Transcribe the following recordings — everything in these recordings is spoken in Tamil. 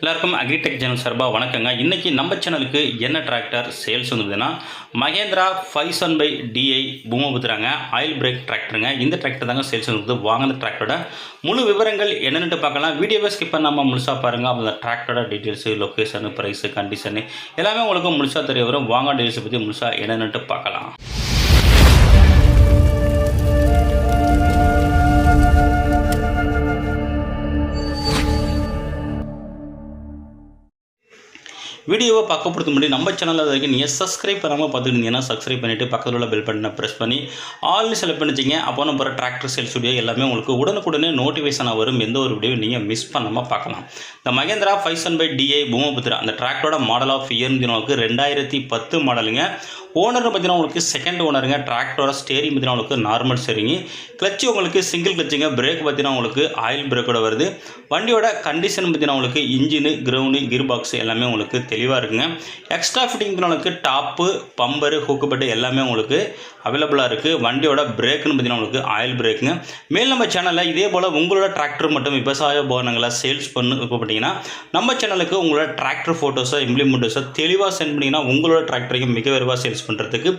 எல்லாருக்கும் அக்ரிடெக் சேனல் சார்பாக வணக்கங்க. இன்றைக்கி நம்ம சேனலுக்கு என்ன டிராக்டர் சேல்ஸ் வந்ததுன்னா Mahindra five seven five DI பூமபுத்திராங்க. Oil brake டிராக்டருங்க இந்த டிராக்டர் தாங்க சேல்ஸ் வந்தது. வாங்க அந்த டிராக்டரோட முழு விவரங்கள் என்னென்னு பார்க்கலாம். வீடியோவை ஸ்கிப் பண்ணாமல் முழுசாக பாருங்கள் அந்த டிராக்டரோட டீட்டெயில்ஸு லொக்கேஷனு ப்ரைஸு கண்டிஷனு எல்லாமே உங்களுக்கு முழுசாக தெரிய வரும். வாங்க டீட்டெயில்ஸை பற்றி முழுசாக என்னென்னுட்டு பார்க்கலாம். வீடியோவை பார்க்க பொறுத்த முன்னாடி நம்ம சேனலில் வரைக்கும் நீங்கள் சப்ஸ்கிரைப் பண்ணாமல் பார்த்துக்கிட்டீங்கன்னா சப்ஸ்கிரைப் பண்ணிவிட்டு பக்கத்தில் உள்ள பெல் பட்டனை ப்ரெஸ் பண்ணி ஆல்னு செலக்ட் பண்ணிச்சிங்க அப்போ நம்ம போகிற டிராக்டர் சேல்ஸ் வீடியோ எல்லாமே உங்களுக்கு உடனுக்குடனே நோட்டிஃபிகேஷனாக வரும். எந்த ஒரு வீடியோ நீங்கள் மிஸ் பண்ணாமல் பார்க்கலாம். இந்த Mahindra five seven five DI Bhoomiputra. அந்த டிராக்டரோட மாடல் ஆஃப் இயர் உங்களுக்கு ரெண்டாயிரத்தி பத்து மாடலுங்க ஓனர் பார்த்தீங்கன்னா உங்களுக்கு செகண்ட் ஓனருங்க டிராக்டரோட ஸ்டேரிங் பார்த்தீங்கன்னா உங்களுக்கு நார்மல் ஸ்டேரிங்கு கிளச்சு உங்களுக்கு சிங்கிள் கிளச்சுங்க பிரேக் பார்த்தீங்கன்னா உங்களுக்கு ஆயில் பிரேக்கோட வருது. வண்டியோட கண்டிஷன் பார்த்தீங்கன்னா உங்களுக்கு இன்ஜினு கிரவுண்டு கியர் பாக்ஸ் எல்லாமே உங்களுக்கு தெளிவாக இருக்குங்க. எக்ஸ்ட்ரா ஃபிட்டிங் உங்களுக்கு டாப்பு பம்பரு ஹூக்கு பட்டு எல்லாமே உங்களுக்கு அவைலபிளாக இருக்குது வண்டியோட பிரேக்குன்னு பார்த்தீங்கன்னா உங்களுக்கு ஆயில் பிரேக்குங்க மேல் நம்ம சேனலில் இதே போல் உங்களோட டிராக்டர் மற்றும் விவசாய உபகரணங்களை சேல்ஸ் பண்ணு பார்த்தீங்கன்னா நம்ம சேனலுக்கு உங்களோட டிராக்டர் ஃபோட்டோஸோ இம்ப்ளிமெண்ட்டோஸோ தெளிவாக சென்ட் பண்ணிங்கன்னா உங்களோட டிராக்டரையும் மிக விரைவாக சேல்ஸ் பண்ணுறதுக்கு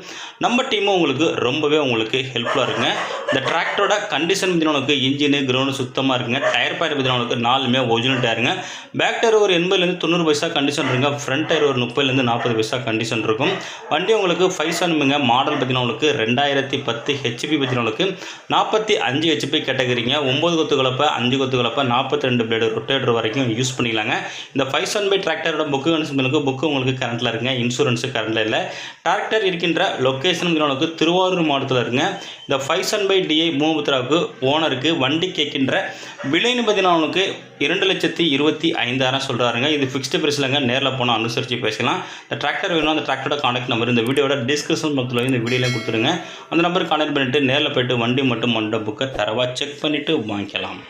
நம்ம டீமும் உங்களுக்கு ரொம்பவே உங்களுக்கு ஹெல்ப்ஃபுல்லாக இருக்குங்க. இந்த டிராக்டரோட கண்டிஷன் பார்த்தீங்கன்னா உங்களுக்கு இன்ஜினு கிரவுண்டு சுத்தமாக இருக்குங்க. டயர் பயர் பார்த்தீங்கன்னா உங்களுக்கு நாலுமே ஒரிஜினல் டயருங்க பேக் டயர் ஒரு எண்பதுலேருந்து தொண்ணூறு பைசா கண்டிஷன் இருக்குங்க. ஃப்ரண்ட் டயர் ஒரு முப்பதுலேருந்து நாற்பது பைசா கண்டிஷன் இருக்கும். வண்டி உங்களுக்கு ஃபைவ் செவனுங்க மாடல் பார்த்தீங்கன்னா உங்களுக்கு ரெண்டாயிரத்தி பத்து ஹெச்பி பார்த்தீங்கன்னா உங்களுக்கு நாற்பத்தி அஞ்சு ஹெச்பி கேட்டகரிங்க. ஒம்பது கொத்து கலப்பை அஞ்சு கொத்து கலப்பை நாற்பத்தி ரெண்டு பிளேடு ரொட்டேட்டர் வரைக்கும் யூஸ் பண்ணிக்கலாங்க. இந்த ஃபைவ் சன் பை டிராக்டரோட புக்கு உங்களுக்கு புக்கு உங்களுக்கு கரண்ட்டில் இருக்குங்க. இன்சூரன்ஸு கரண்ட்டில் இல்லை. டிராக்டர் இருக்கின்ற லொக்கேஷன் திருவாரூர் மாவட்டத்தில் இருங்க. இந்த ஃபைவ் சன் பை டிஐ மூமுத்ராவுக்கு ஓனருக்கு வண்டி கேட்கின்ற விலைன்னு பார்த்தீங்கன்னா இரண்டு லட்சத்தி இருபத்தி ஐந்தாயிரம் சொல்கிறாருங்க இது ஃபிக்ஸ்டு பிரைஸ்லங்க நேரில் போனால் அனுசரித்து பேசலாம் இந்த டிராக்டர் வேணும் அந்த டிராக்டரோட காண்டாக்ட் நம்பர் இந்த வீடியோட டிஸ்கிரிப்ஷன் பக்கத்தில் இந்த வீடியோலையும் கொடுத்துருங்க அந்த நம்பர் கான்டாக்ட் பண்ணிவிட்டு நேரில் போயிட்டு வண்டி மட்டும் மண்ட புக்கை தரவாக செக் பண்ணிவிட்டு வாங்கிக்கலாம்.